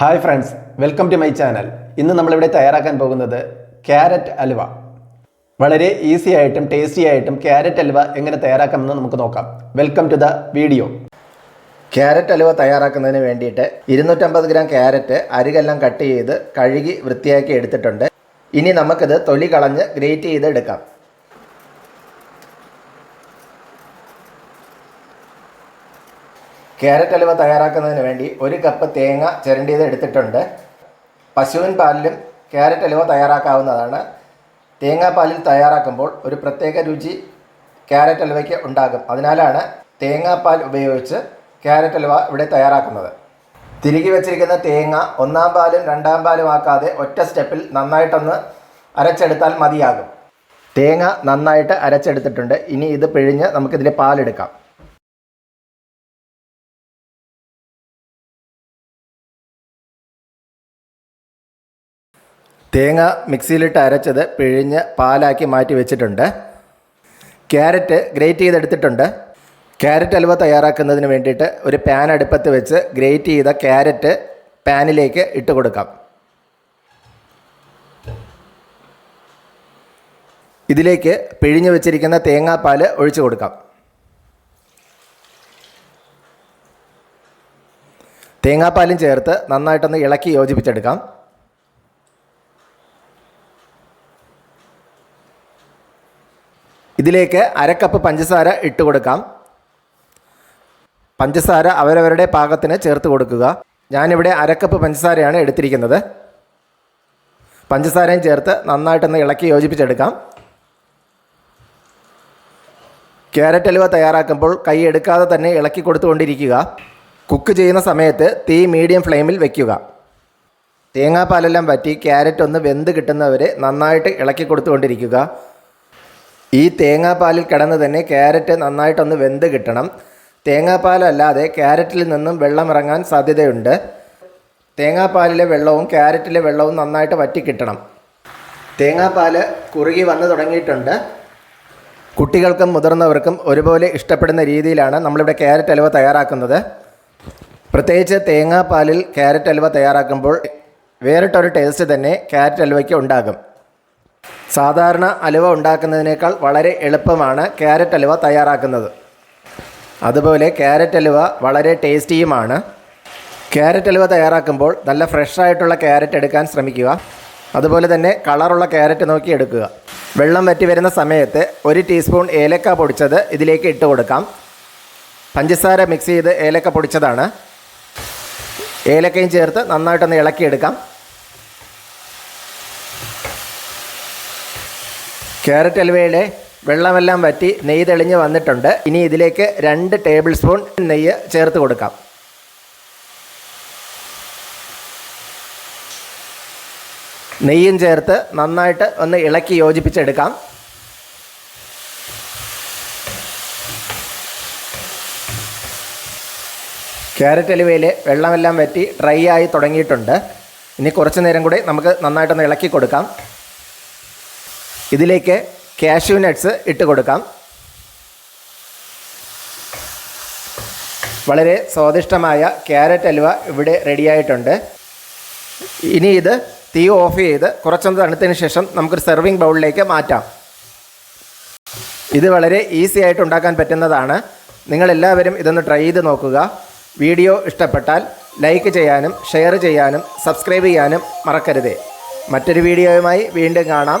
Hi friends welcome to my channel ഇന്ന് നമ്മളിവിടെ തയ്യാറാക്കാൻ പോകുന്നത് ക്യാരറ്റ് അലുവ. വളരെ ഈസി ആയിട്ടും ടേസ്റ്റി ആയിട്ടും ക്യാരറ്റ് അലുവ എങ്ങനെ തയ്യാറാക്കാമെന്ന് നമുക്ക് നോക്കാം. Welcome to the video carrot അലുവ തയ്യാറാക്കുന്നതിന് വേണ്ടിയിട്ട് ഇരുന്നൂറ്റമ്പത് ഗ്രാം ക്യാരറ്റ് അരികെല്ലാം കട്ട് ചെയ്ത് കഴുകി വൃത്തിയാക്കി എടുത്തിട്ടുണ്ട്. ഇനി നമുക്കിത് തൊലി കളഞ്ഞ് ഗ്രേറ്റ് ചെയ്ത് എടുക്കാം ക്യാരറ്റ് അലുവ തയ്യാറാക്കുന്നതിന് വേണ്ടി ഒരു കപ്പ് തേങ്ങ ചിരണ്ടിയത് എടുത്തിട്ടുണ്ട്. പശുവിൻ പാലിലും ക്യാരറ്റ് അലുവ തയ്യാറാക്കാവുന്നതാണ്. തേങ്ങാപ്പാലിൽ തയ്യാറാക്കുമ്പോൾ ഒരു പ്രത്യേക രുചി ക്യാരറ്റ് അലുവയ്ക്ക് ഉണ്ടാകും. അതിനാലാണ് തേങ്ങാപ്പാൽ ഉപയോഗിച്ച് ക്യാരറ്റ് അലുവ ഇവിടെ തയ്യാറാക്കുന്നത്. തിരികെ വെച്ചിരിക്കുന്ന തേങ്ങ ഒന്നാം പാലും രണ്ടാം പാലും ആക്കാതെ ഒറ്റ സ്റ്റെപ്പിൽ നന്നായിട്ടൊന്ന് അരച്ചെടുത്താൽ മതിയാകും. തേങ്ങ നന്നായിട്ട് അരച്ചെടുത്തിട്ടുണ്ട്. ഇനി ഇത് പിഴിഞ്ഞ് നമുക്കിതിന്റെ പാലെടുക്കാം. തേങ്ങ മിക്സിയിലിട്ട് അരച്ചത് പിഴിഞ്ഞ് പാലാക്കി മാറ്റി വെച്ചിട്ടുണ്ട്. ക്യാരറ്റ് ഗ്രേറ്റ് ചെയ്തെടുത്തിട്ടുണ്ട്. ക്യാരറ്റ് അലുവ തയ്യാറാക്കുന്നതിന് വേണ്ടിയിട്ട് ഒരു പാൻ അടുപ്പത്ത് വെച്ച് ഗ്രേറ്റ് ചെയ്ത ക്യാരറ്റ് പാനിലേക്ക് ഇട്ട് കൊടുക്കാം. ഇതിലേക്ക് പിഴിഞ്ഞു വെച്ചിരിക്കുന്ന തേങ്ങാപ്പാൽ ഒഴിച്ചു കൊടുക്കാം. തേങ്ങാപ്പാലും ചേർത്ത് നന്നായിട്ടൊന്ന് ഇളക്കി യോജിപ്പിച്ചെടുക്കാം. ഇതിലേക്ക് അരക്കപ്പ് പഞ്ചസാര ഇട്ട് കൊടുക്കാം. പഞ്ചസാര അവരവരുടെ പാകത്തിന് ചേർത്ത് കൊടുക്കുക. ഞാനിവിടെ അരക്കപ്പ് പഞ്ചസാരയാണ് എടുത്തിരിക്കുന്നത്. പഞ്ചസാരയും ചേർത്ത് നന്നായിട്ടൊന്ന് ഇളക്കി യോജിപ്പിച്ചെടുക്കാം. ക്യാരറ്റ് അലുവ തയ്യാറാക്കുമ്പോൾ കൈ എടുക്കാതെ തന്നെ ഇളക്കി കൊടുത്തുകൊണ്ടിരിക്കുക. കുക്ക് ചെയ്യുന്ന സമയത്ത് തീ മീഡിയം ഫ്ലെയിമിൽ വയ്ക്കുക തേങ്ങാപ്പാലെല്ലാം വറ്റി ക്യാരറ്റ് ഒന്ന് വെന്ത് കിട്ടുന്നവരെ നന്നായിട്ട് ഇളക്കി കൊടുത്തുകൊണ്ടിരിക്കുക. ഈ തേങ്ങാപ്പാലിൽ കിടന്ന് തന്നെ ക്യാരറ്റ് നന്നായിട്ടൊന്ന് വെന്ത് കിട്ടണം. തേങ്ങാപ്പാലല്ലാതെ ക്യാരറ്റിൽ നിന്നും വെള്ളം ഇറങ്ങാൻ സാധ്യതയുണ്ട്. തേങ്ങാപ്പാലിലെ വെള്ളവും ക്യാരറ്റിലെ വെള്ളവും നന്നായിട്ട് വറ്റി കിട്ടണം. തേങ്ങാപ്പാൽ കുറുകി വന്ന് തുടങ്ങിയിട്ടുണ്ട്. കുട്ടികൾക്കും മുതിർന്നവർക്കും ഒരുപോലെ ഇഷ്ടപ്പെടുന്ന രീതിയിലാണ് നമ്മളിവിടെ ക്യാരറ്റ് അലുവ തയ്യാറാക്കുന്നത്. പ്രത്യേകിച്ച് തേങ്ങാപ്പാലിൽ ക്യാരറ്റ് അലുവ തയ്യാറാക്കുമ്പോൾ വേറിട്ടൊരു ടേസ്റ്റ് തന്നെ ക്യാരറ്റ് അലുവയ്ക്ക് ഉണ്ടാകും. സാധാരണ അലുവ ഉണ്ടാക്കുന്നതിനേക്കാൾ വളരെ എളുപ്പമാണ് ക്യാരറ്റ് അലുവ തയ്യാറാക്കുന്നത്. അതുപോലെ ക്യാരറ്റ് അലുവ വളരെ ടേസ്റ്റിയുമാണ്. ക്യാരറ്റ് അലുവ തയ്യാറാക്കുമ്പോൾ നല്ല ഫ്രഷ് ആയിട്ടുള്ള ക്യാരറ്റ് എടുക്കാൻ ശ്രമിക്കുക. അതുപോലെ തന്നെ കളറുള്ള ക്യാരറ്റ് നോക്കി എടുക്കുക. വെള്ളം വറ്റി വരുന്ന സമയത്ത് ഒരു ടീസ്പൂൺ ഏലക്ക പൊടിച്ചത് ഇതിലേക്ക് ഇട്ട് കൊടുക്കാം. പഞ്ചസാര മിക്സ് ചെയ്ത് ഏലക്ക പൊടിച്ചതാണ്. ഏലക്കയും ചേർത്ത് നന്നായിട്ടൊന്ന് ഇളക്കിയെടുക്കാം. ക്യാരറ്റ് അലുവയുടെ വെള്ളമെല്ലാം വറ്റി നെയ്യ് തെളിഞ്ഞ് വന്നിട്ടുണ്ട്. ഇനി ഇതിലേക്ക് രണ്ട് ടേബിൾ സ്പൂൺ നെയ്യ് ചേർത്ത് കൊടുക്കാം. നെയ്യും ചേർത്ത് നന്നായിട്ട് ഒന്ന് ഇളക്കി യോജിപ്പിച്ചെടുക്കാം. ക്യാരറ്റ് അലുവയിൽ വെള്ളമെല്ലാം വറ്റി ഡ്രൈ ആയി തുടങ്ങിയിട്ടുണ്ട്. ഇനി കുറച്ച് നേരം കൂടി നമുക്ക് നന്നായിട്ടൊന്ന് ഇളക്കി കൊടുക്കാം. ഇതിലേക്ക് കാഷ്യൂ നട്ട്സ് ഇട്ട് കൊടുക്കാം. വളരെ സ്വാദിഷ്ടമായ ക്യാരറ്റ് അലുവ ഇവിടെ റെഡിയായിട്ടുണ്ട് ഇനി ഇത് തീ ഓഫ് ചെയ്ത് കുറച്ചൊന്ന് തണുത്തതിന് ശേഷം നമുക്കൊരു സെർവിങ് ബൗളിലേക്ക് മാറ്റാം. ഇത് വളരെ ഈസി ആയിട്ട് ഉണ്ടാക്കാൻ പറ്റുന്നതാണ്. നിങ്ങളെല്ലാവരും ഇതൊന്ന് ട്രൈ ചെയ്ത് നോക്കുക. വീഡിയോ ഇഷ്ടപ്പെട്ടാൽ ലൈക്ക് ചെയ്യാനും ഷെയർ ചെയ്യാനും സബ്സ്ക്രൈബ് ചെയ്യാനും മറക്കരുതേ. മറ്റൊരു വീഡിയോയുമായി വീണ്ടും കാണാം.